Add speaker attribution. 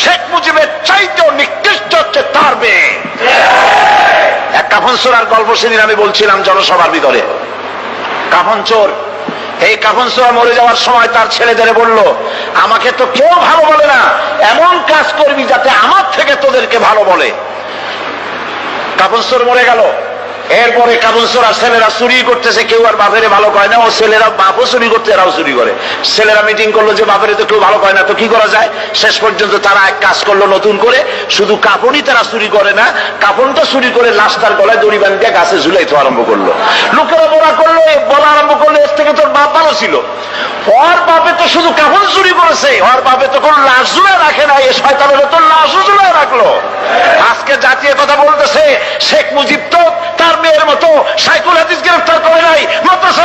Speaker 1: শেখ মুজিবের চাইতেও নিকৃষ্ট হচ্ছে তার মেয়ে। এক কাফন চোরার গল্প সেদিন আমি বলছিলাম জনসভার ভিতরে। কাফন চোর এই কাফন চোরা মরে যাওয়ার সময় তার ছেলেদের বলল, আমাকে তো কেউ ভালো বলে না, এমন কাজ করবি যাতে আমার থেকে তোদেরকে ভালো বলে। কাফন চোর মরে গেল। এরপরে কাবুল চোরা ছেলেরা চুরি করতেছে, কেউ আর বাপেরে ভালো কয় না, ও ছেলেরা বাপও চুরি করতে, এরাও চুরি করে। ছেলেরা মিটিং করল যে বাপেরে তো কেউ ভালো কয় না, তো কি করা যায়? শেষ পর্যন্ত তারা এক কাজ করল নতুন করে, শুধু কাপড়ই তারা চুরি করে না কাপড়টা চুরি করে লাশটার গলায় দড়ি বান্ধিয়ে গাছে ঝুলাইতে আরম্ভ করল। লোকেরা বলা করল, বলা আরম্ভ করল, এর থেকে তোর বাপ ভালো ছিল। ওর বাপে তো শুধু কাপড় চুরি করেছে, ওর বাপে তো কোনো লাশ ঝুলে রাখে না এ শয়তানের তো লাশও ঝুলে রাখল। আজকে জাতীয় কথা বলতেছে, শেখ মুজিব তো তার সাইকুল হাদিস গ্রেফতার করে নাই। মাদ্রাসা